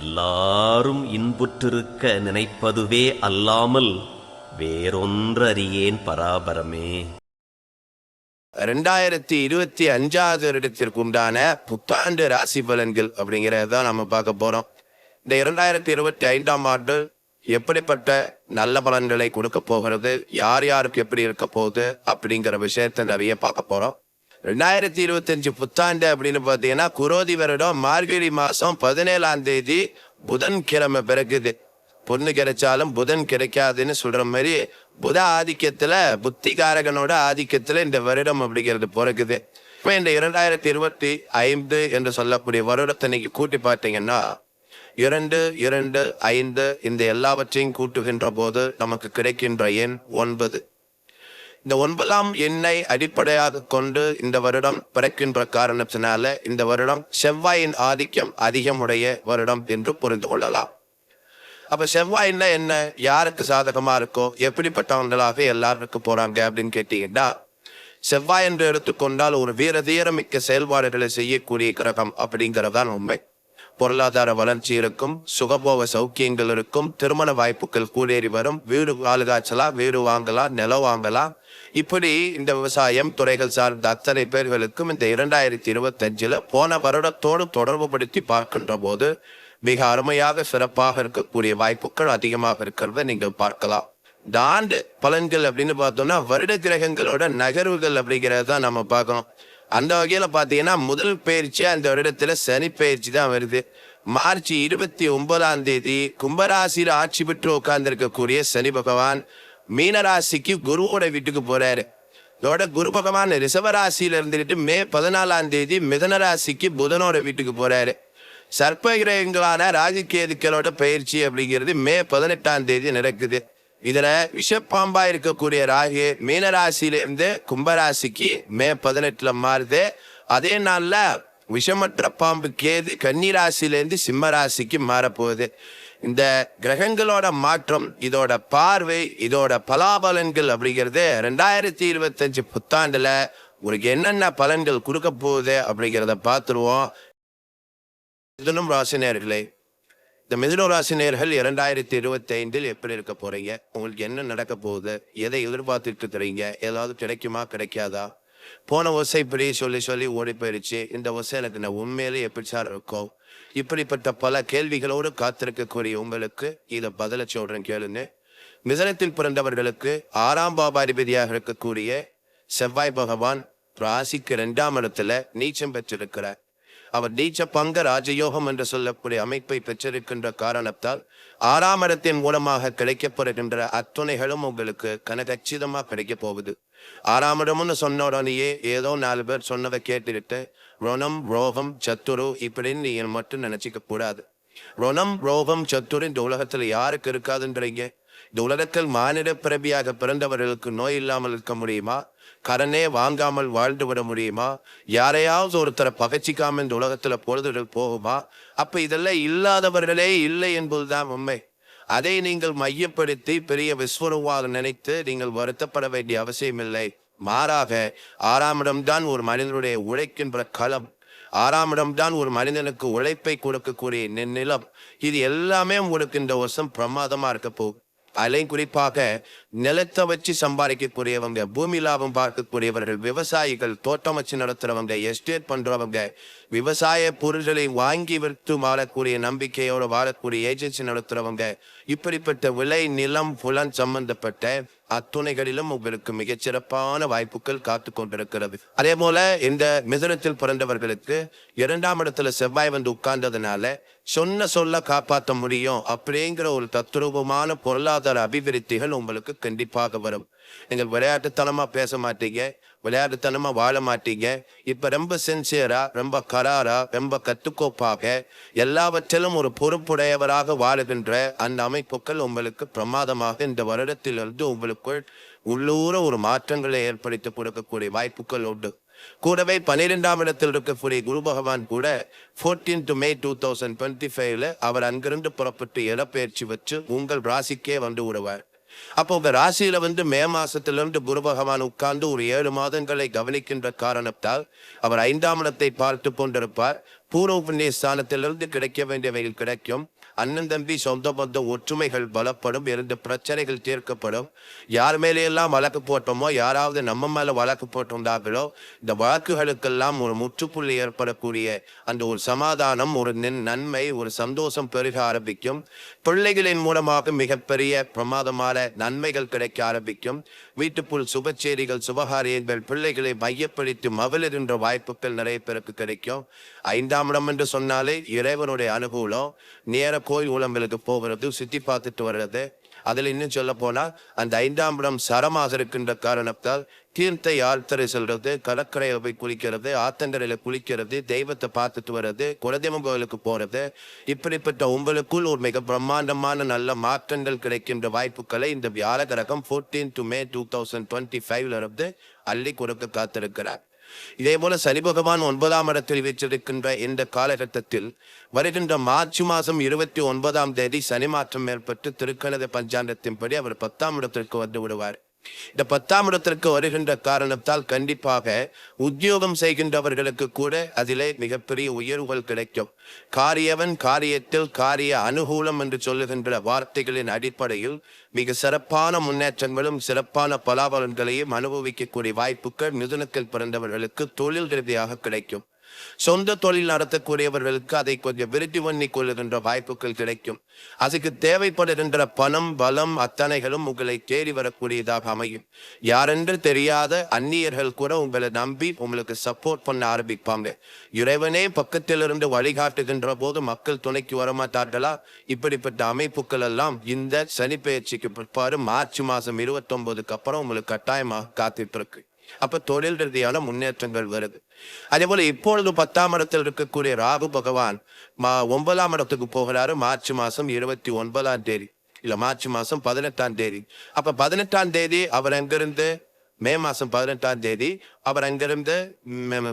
எல்லாரும் இன்புற்றிருக்க நினைப்பதுவே அல்லாமல் வேறொன்றறியேன் பராபரமே. ரெண்டாயிரத்தி இருபத்தி அஞ்சாவது வருடத்திற்கு உண்டான புத்தாண்டு ராசி பலன்கள் அப்படிங்கிறத நம்ம பார்க்க போறோம். இந்த இரண்டாயிரத்தி இருபத்தி ஐந்தாம் ஆண்டு எப்படிப்பட்ட நல்ல பலன்களை கொடுக்க போகிறது யார் யாருக்கு எப்படி இருக்க போகுது அப்படிங்கிற விஷயத்தை நிறைய பார்க்க போறோம். ரெண்டாயிரத்தி இருபத்தஞ்சு புத்தாண்டு அப்படின்னு பார்த்தீங்கன்னா குரோதி வருடம் மார்கழி மாதம் பதினேழாம் தேதி புதன்கிழமை பிறகுது பொண்ணு கிடைச்சாலும் புதன் கிடைக்காதுன்னு சொல்ற மாதிரி புத ஆதிக்கத்துல புத்திகாரகனோட ஆதிக்கத்துல இந்த வருடம் அப்படிங்கிறது பிறகுது இப்போ இந்த இரண்டாயிரத்தி இருபத்தி ஐந்து என்று சொல்லக்கூடிய வருடத்தை நீங்க கூட்டி பார்த்தீங்கன்னா இரண்டு இரண்டு ஐந்து இந்த எல்லாவற்றையும் கூட்டுகின்ற போது நமக்கு கிடைக்கின்ற எண் ஒன்பது. இந்த ஒன்பதாம் எண்ணை அடிப்படையாக கொண்டு இந்த வருடம் பிறக்கின்ற காரணத்தினால இந்த வருடம் செவ்வாயின் ஆதிக்கம் அதிகமுடைய வருடம் என்று புரிந்து கொள்ளலாம். அப்ப செவ்வாய்னா என்ன? யாருக்கு சாதகமா இருக்கோ? எப்படிப்பட்டவங்களாக எல்லாருக்கும் போறாங்க அப்படின்னு கேட்டீங்கன்னா செவ்வாய் என்று எடுத்துக்கொண்டால் ஒரு வீர தீரமிக்க செயல்பாடுகளை செய்யக்கூடிய கிரகம் அப்படிங்கறதுதான் உண்மை. பொருளாதார வளர்ச்சி இருக்கும் சுகபோக சௌக்கியங்கள் இருக்கும் திருமண வாய்ப்புகள் கூடேறி வரும் வீடு காலுகாய்ச்சலாம் வீடு வாங்கலாம் நிலம் வாங்கலாம் இப்படி இந்த விவசாயம் துறைகள் சார்ந்த அத்தனை பேர்களுக்கும் இந்த இரண்டாயிரத்தி இருபத்தி அஞ்சுல போன வருடத்தோடு தொடர்பு படுத்தி பார்க்கின்ற போது மிக அருமையாக சிறப்பாக இருக்கக்கூடிய வாய்ப்புகள் அதிகமாக இருக்கிறத நீங்கள் பார்க்கலாம். இந்த ஆண்டு பலன்கள் அப்படின்னு பார்த்தோம்னா வருட கிரகங்களோட நகர்வுகள் அப்படிங்கிறத தான் நம்ம பார்க்கணும். அந்த வகையில பாத்தீங்கன்னா முதல் பயிற்சி அந்த வருடத்துல சனி பயிற்சி தான் வருது. மார்ச் இருபத்தி ஒன்பதாம் தேதி கும்பராசியில் ஆட்சி பெற்று உட்கார்ந்திருக்கக்கூடிய சனி பகவான் மீனராசிக்கு குருவோட வீட்டுக்கு போறாரு. இதோட குரு பகவான் ரிஷபராசியில இருந்துட்டு மே பதினாலாம் தேதி மிதன ராசிக்கு புதனோட வீட்டுக்கு போறாரு. சர்ப்ப கிரகங்களான ராஜகேதுக்களோட பயிற்சி அப்படிங்கிறது மே பதினெட்டாம் தேதி நடக்குது. இதுல விஷப்பாம்பா இருக்கக்கூடிய ராகு மீனராசியிலிருந்து கும்பராசிக்கு மே பதினெட்டுல மாறுது. அதே நாள்ல விஷமற்ற பாம்பு கேது கன்னிராசியில இருந்து சிம்ம ராசிக்கு மாறப்போகுது. இந்த கிரகங்களோட மாற்றம் இதோட பார்வை இதோட பலாபலன்கள் அப்படிங்கிறது ரெண்டாயிரத்தி இருபத்தஞ்சு புத்தாண்டுல உங்களுக்கு என்னென்ன பலன்கள் கொடுக்க போகுது அப்படிங்கிறத பார்த்துருவோம். மிதுனம் ராசினியர்களே இந்த மிதுன ராசினியர்கள் இரண்டாயிரத்தி இருபத்தி ஐந்தில் எப்படி இருக்க போறீங்க? உங்களுக்கு என்ன நடக்க போகுது? எதை எதிர்பார்த்துட்டு இருக்கிறீங்க? ஏதாவது கிடைக்குமா? கிடைக்காதா? போன ஒசை இப்படி சொல்லி சொல்லி ஓடி போயிடுச்சு இந்த ஒசை எனக்கு நான் உண்மையிலே எப்படி சார் இருக்கும் இப்படிப்பட்ட பல கேள்விகளோடு காத்திருக்கக்கூடிய உங்களுக்கு இதை பதில சொல்றேன் கேளுங்க மிதனத்தில் பிறந்தவர்களுக்கு ஆறாம் பாபாதிபதியாக இருக்கக்கூடிய செவ்வாய் பகவான் ராசிக்கு இரண்டாம் இடத்துல நீச்சம் பெற்றிருக்கிறார். அவர் நீச்ச பங்க ராஜயோகம் என்று சொல்லக்கூடிய அமைப்பை பெற்றிருக்கின்ற காரணத்தால் ஆறாம் இடத்தின் மூலமாக கிடைக்கப்படுகின்ற அத்துணைகளும் உங்களுக்கு கனகச்சிதமாக கிடைக்கப் போகுது. ஆறாம் இடம்னு சொன்ன உடனேயே ஏதோ நாலு பேர் சொன்னதை கேட்டுக்கிட்டு ருணம் ரோகம் சத்துரு இப்படின்னு நீங்க மட்டும் நினச்சிக்க கூடாது. ருணம் ரோகம் சத்துரு இந்த உலகத்தில் யாருக்கு இருக்காதுன்றீங்க? இந்த உலகத்தில் மானிட பிறவியாக பிறந்தவர்களுக்கு நோய் இல்லாமல் இருக்க முடியுமா? கடனே வாங்காமல் வாழ்ந்து விட முடியுமா? யாரையாவது ஒருத்தரை பகைச்சிக்காமல் இந்த உலகத்தில் பொழுதுகள் போகுமா? அப்போ இதெல்லாம் இல்லாதவர்களே இல்லை என்பதுதான் உண்மை. அதை நீங்கள் மையப்படுத்தி பெரிய விஸ்வரூபாக நினைத்து நீங்கள் வருத்தப்பட வேண்டிய அவசியமில்லை. மாறாக ஆறாம் இடம்தான் ஒரு மனிதனுடைய உழைக்கின்ற களம். ஆறாம் இடம்தான் ஒரு மனிதனுக்கு உழைப்பை கொடுக்கக்கூடிய நிலம். இது எல்லாமே உங்களுக்கு இந்த வருஷம் பிரமாதமா இருக்க போகும் அதிலையும் குறிப்பாக நிலத்தை வச்சு சம்பாதிக்கக்கூடியவங்க பூமி லாபம் பார்க்கக்கூடியவர்கள் விவசாயிகள் தோட்டம் வச்சு நடத்துறவங்க எஸ்டேட் பண்றவங்க விவசாய பொருள்களை வாங்கி விற்று வாழக்கூடிய நம்பிக்கையோடு வாழக்கூடிய ஏஜென்சி நடத்துறவங்க இப்படிப்பட்ட விலை நிலம் புலன் சம்பந்தப்பட்ட அத்துணைகளிலும் உங்களுக்கு மிகச்சிறப்பான வாய்ப்புகள் காத்து கொண்டிருக்கிறது. அதே போல இந்த மிதுனத்தில் பிறந்தவர்களுக்கு இரண்டாம் இடத்துல செவ்வாய் வந்து உட்கார்ந்ததுனால சொன்ன சொல்ல காப்பாற்ற முடியும் அப்படிங்கிற ஒரு தத்ரூபமான பொருளாதார அபிவிருத்திகள் உங்களுக்கு கண்டிப்பாக வரும். நீங்கள் விளையாட்டுத்தனமா பேச மாட்டீங்க. விளையாட்டுத்தனமா வாழ மாட்டீங்க. இப்ப ரொம்ப சின்சியரா ரொம்ப கராரா ரொம்ப கத்துக்கோப்பாக எல்லாவற்றிலும் ஒரு பொறுப்புடையவராக வாழுகின்ற அந்த அமைப்புகள் உங்களுக்கு பிரமாதமாக இந்த வருடத்திலிருந்து உங்களுக்குள் உள்ளூர ஒரு மாற்றங்களை ஏற்படுத்தி கொடுக்கக்கூடிய வாய்ப்புகள் உண்டு. கூடவே பன்னிரெண்டாம் இடத்தில் இருக்கக்கூடிய குரு பகவான் கூட fourteen to May two thousand twenty ஃபைவ்ல அவர் அங்கிருந்து புறப்பட்டு இடப்பெயர்ச்சி வச்சு உங்கள் ராசிக்கே வந்து விடுவார். அப்போ இந்த ராசியில வந்து மே மாசத்திலிருந்து குரு பகவான் உட்கார்ந்து ஒரு ஏழு மாதங்களை கவனிக்கின்ற காரணத்தால் அவர் ஐந்தாம் இடத்தை பார்த்து கொண்டிருப்பார். பூர்வ புண்ணிய ஸ்தானத்திலிருந்து கிடைக்க வேண்டியவைகள் கிடைக்கும். அண்ணன் தம்பி சொந்த பந்தம் ஒற்றுமைகள் பலப்படும் இருந்த பிரச்சனைகள் தீர்க்கப்படும். யார் மேலேயெல்லாம் வழக்கு போட்டோமோ யாராவது நம்ம மேலே வழக்கு போட்டிருந்தார்களோ இந்த வழக்குகளுக்கெல்லாம் ஒரு முற்றுப்புள்ளி ஏற்படக்கூடிய அந்த ஒரு சமாதானம் ஒரு நின்- நன்மை ஒரு சந்தோஷம் பெருக ஆரம்பிக்கும். பிள்ளைகளின் மூலமாக மிகப்பெரிய பிரமாதமான நன்மைகள் கிடைக்க ஆரம்பிக்கும். வீட்டுப்புள் சுபச்சேரிகள் சுபகாரியங்கள் பிள்ளைகளை மையப்படுத்தி மகளிர் வாய்ப்புகள் நிறைய பேருக்கு கிடைக்கும். ஐந்தாம் இடம் என்று சொன்னாலே இறைவனுடைய அனுகூலம். நேர கோயில் உலங்களுக்கு போகிறது சுத்தி பார்த்துட்டு வர்றது. அதில் இன்னும் சொல்ல போனால் அந்த ஐந்தாம் இடம் சரமாக இருக்கின்ற காரணத்தால் தீர்த்த யாத்திரை செல்றது கடற்கரையில் போய் குளிக்கிறது ஆத்தங்கரையில் குளிக்கிறது தெய்வத்தை பார்த்துட்டு வர்றது குலதெய்வம் கோயிலுக்கு போறது இப்படிப்பட்ட உங்களுக்குள் ஒரு மிக பிரம்மாண்டமான நல்ல மாற்றங்கள் கிடைக்கின்ற வாய்ப்புகளை இந்த வியாழ கிரகம் fourteen to May two thousand twenty ஃபைவ்ல இருந்து அள்ளி கொடுக்க காத்திருக்கிறார். இதே போல சனி பகவான் ஒன்பதாம் இடத்தில் வீற்றிருக்கின்ற இந்த காலகட்டத்தில் வருகின்ற மார்ச் மாதம் இருபத்தி ஒன்பதாம் தேதி சனி மாற்றம் ஏற்பட்டு திருக்கணத பஞ்சாங்கத்தின்படி அவர் பத்தாம் இடத்திற்கு வந்து விடுவார். இந்த பத்தாம் இடத்திற்கு வருகின்ற காரணத்தால் கண்டிப்பாக உத்தியோகம் செய்கின்றவர்களுக்கு கூட அதிலே மிகப்பெரிய உயர்வுகள் கிடைக்கும். காரியவன் காரியத்தில் காரிய அனுகூலம் என்று சொல்லுகின்ற வார்த்தைகளின் அடிப்படையில் மிக சிறப்பான முன்னேற்றங்களும் சிறப்பான பலாபலன்களையும் அனுபவிக்கக்கூடிய வாய்ப்புகள் மிதுனத்தில் பிறந்தவர்களுக்கு தொழில் ரீதியாக கிடைக்கும். சொந்த தொழில் நடத்தக்கூடியவர்களுக்கு அதை கொஞ்சம் விருத்தி பண்ணி கொள்ளுகின்ற வாய்ப்புகள் கிடைக்கும். அதுக்கு தேவைப்படுகின்ற பணம் பலம் அத்தனைகளும் உங்களை தேடி வரக்கூடியதாக அமையும். யாரென்று தெரியாத அந்நியர்கள் கூட உங்களை நம்பி உங்களுக்கு சப்போர்ட் பண்ண ஆரம்பிப்பாங்க. இறைவனே பக்கத்தில் இருந்து வழிகாட்டுகின்ற போது மக்கள் துணைக்கு வரமாட்டார்களா? இப்படிப்பட்ட அமைப்புகள் எல்லாம் இந்த சனிப்பெயர்ச்சிக்கு பிற்பாடு மார்ச் மாதம் இருபத்தொன்பதுக்கு அப்புறம் உங்களுக்கு கட்டாயமாக காத்துட்டு இருக்கு அப்போ தொழில் ரீதியான முன்னேற்றங்கள் வருது. அதே போல இப்பொழுது பத்தாம் இடத்தில் இருக்கக்கூடிய ராகு பகவான் மா ஒன்பதாம் இடத்துக்கு போகிறாரு. மார்ச் மாசம் இருபத்தி ஒன்பதாம் தேதி. இல்ல மார்ச் மாசம் பதினெட்டாம் தேதி. அப்ப பதினெட்டாம் தேதி அவர் எங்கிருந்து? மே மாதம் பதினெட்டாம் தேதி அவர் அங்கிருந்து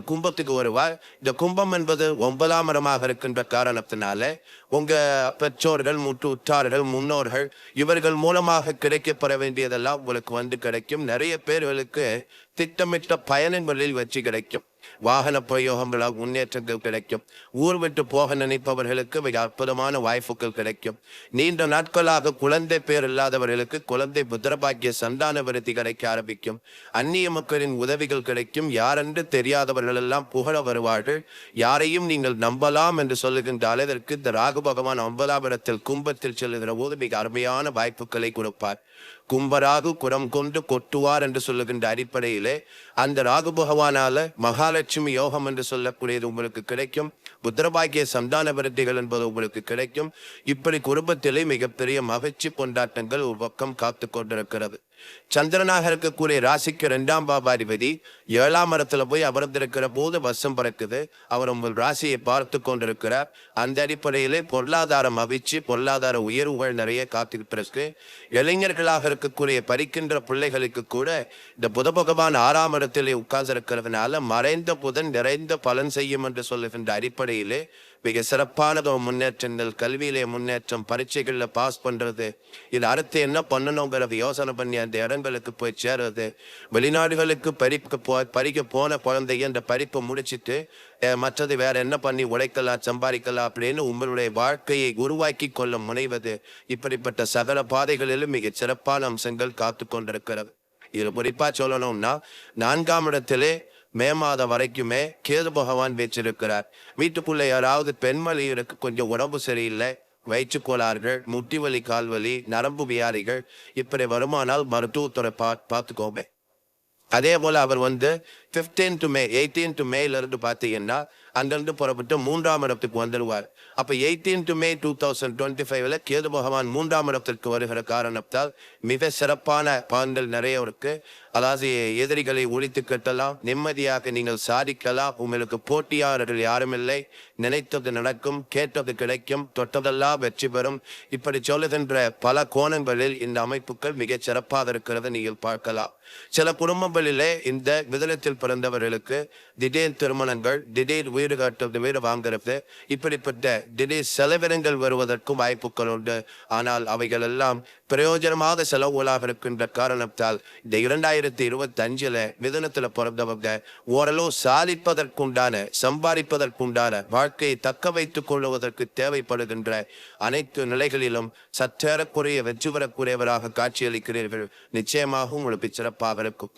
கும்பத்துக்கு வருவார். இந்த கும்பம் என்பது ஒன்பதாம் இடமாக இருக்கின்ற காரணத்தினால உங்க பெற்றோர்கள் முற்று உற்றார்கள் முன்னோர்கள் இவர்கள் மூலமாக கிடைக்கப்பெற வேண்டியதெல்லாம் உங்களுக்கு வந்து கிடைக்கும். நிறைய பேர்களுக்கு திட்டமிட்ட பயணங்களில் வச்சு கிடைக்கும். வாகன பிரயோகங்களால் முன்னேற்றங்கள் கிடைக்கும். ஊர் விட்டு போக நினைப்பவர்களுக்கு மிக அற்புதமான வாய்ப்புகள் கிடைக்கும். நீண்ட நாட்களாக குழந்தை பேர் இல்லாதவர்களுக்கு குழந்தை புத்திரபாக்கிய சந்தான விருத்தி கிடைக்க ஆரம்பிக்கும். அந்நிய மக்களின் உதவிகள் கிடைக்கும். யாரென்று தெரியாதவர்கள் எல்லாம் புகழ வருவார்கள். யாரையும் நீங்கள் நம்பலாம் என்று சொல்லுகின்ற அளவிற்கு இந்த ராகு பகவான் ஒன்பதாம் இடத்தில் கும்பத்தில் செல்லுகிற போது மிக அருமையான வாய்ப்புகளை கொடுப்பார். கும்பராகு குரம் கொண்டு கொட்டுவார் என்று சொல்லுகின்ற அடிப்படையிலே அந்த ராகு பகவானால மகாலட்சுமி யோகம் என்று சொல்லக்கூடியது உங்களுக்கு கிடைக்கும். புத்திரபாக்கிய சந்தான விருத்திகள் என்பது உங்களுக்கு கிடைக்கும். இப்படி குடும்பத்திலே மிகப்பெரிய மகிழ்ச்சி கொண்டாட்டங்கள் ஒரு பக்கம் காத்து கொண்டிருக்கிறது. சந்திரனாக இருக்கக்கூடிய ராசிக்கு ரெண்டாம் பாபாதிபதி ஏழாம் இடத்துல போய் அமர்ந்திருக்கிற போது வசம் பறக்குது. அவர் உங்கள் ராசியை பார்த்து கொண்டிருக்கிறார். அந்த அடிப்படையிலே பொருளாதாரம் அவிச்சு பொருளாதார உயர்வுகள் நிறைய காத்திருப்பிருக்கு இளைஞர்களாக இருக்கக்கூடிய பறிக்கின்ற பிள்ளைகளுக்கு கூட இந்த புத பகவான் ஆறாம் இடத்திலே உட்கார்ந்து இருக்கிறதுனால மறைந்த புதன் நிறைந்த பலன் செய்யும் என்று சொல்லுகின்ற அடிப்படையிலே மிக சிறப்பான முன்னேற்றங்கள் கல்வியிலே முன்னேற்றம் பரீட்சைகளில் பாஸ் பண்ணுறது இது அடுத்து என்ன பண்ணணுங்கிறத யோசனை பண்ணி அந்த இடங்களுக்கு போய் சேர்றது. வெளிநாடுகளுக்கு படிக்க போ படிக்க போன குழந்தைய அந்த படிப்பை முடிச்சுட்டு மற்றது வேற என்ன பண்ணி உழைக்கலாம் சம்பாதிக்கலாம் அப்படின்னு உங்களுடைய வாழ்க்கையை உருவாக்கி கொள்ள முனைவது. இப்படிப்பட்ட சகல பாதைகளிலும் மிக சிறப்பான அம்சங்கள் காத்து கொண்டிருக்கிறது. இது குறிப்பாக சொல்லணும்னா நான்காம் இடத்திலே மே மாதம் வரைக்குமே கேது பகவான் வச்சிருக்கிறார் வீட்டுக்குள்ள யாராவது பெண்மணி இருக்கு கொஞ்சம் உடம்பு சரியில்லை வயிற்று கோளாறுகள் முட்டி வலி கால்வலி நரம்பு வியாதிகள் இப்படி வருமானால் மருத்துவத்துறை பா பார்த்துக்கோமே. அதே போல அவர் வந்து 15 டு மே எயிட்டீன் டு மேல இருந்து பார்த்தீங்கன்னா அங்கிருந்து புறப்பட்டு மூன்றாம் இடத்துக்கு வந்துடுவார். அப்போ eighteen to May two thousand twenty ஃபைவ்ல கேது பகவான் மூன்றாம் இடத்திற்கு வருகிற காரணத்தால் மிக சிறப்பான பலன்கள் நிறைய இருக்கு. அதாவது எதிரிகளை ஒழித்து கட்டலாம் நிம்மதியாக நீங்கள் சாதிக்கலாம் உங்களுக்கு போட்டியாளர்கள் யாரும் இல்லை நினைத்தது நடக்கும் கேட்டது கிடைக்கும் தொட்டதெல்லாம் வெற்றி பெறும். இப்படி சொல்லுகின்ற பல கோணங்களில் இந்த அமைப்புகள் மிகச் சிறப்பாக இருக்கிறத நீங்கள் பார்க்கலாம். சில குடும்பங்களிலே இந்த விதத்தில் பிறந்தவர்களுக்கு திடீர் திருமணங்கள் திடீர் வீடு கட்டுறது வீடு வாங்குறது இப்படிப்பட்ட திடீர் செலவினங்கள் வருவதற்கும் வாய்ப்புகள் உண்டு. ஆனால் அவைகள் எல்லாம் பிரயோஜனமாக செலவுகளாக இருக்கின்ற காரணத்தால் இந்த இரண்டாயிரத்தி இருபத்தி அஞ்சுல மிதனத்தில் பிறந்தவங்க ஓரளவு சாதிப்பதற்குண்டான சம்பாதிப்பதற்குண்டான வாழ்க்கையை தக்க வைத்துக் கொள்வதற்கு தேவைப்படுகின்ற அனைத்து நிலைகளிலும் சற்றேறக்குறைய வெற்றி பெறக்கூடியவராக காட்சியளிக்கிறீர்கள். நிச்சயமாக உங்களுக்கு சிறப்பாக இருக்கும்.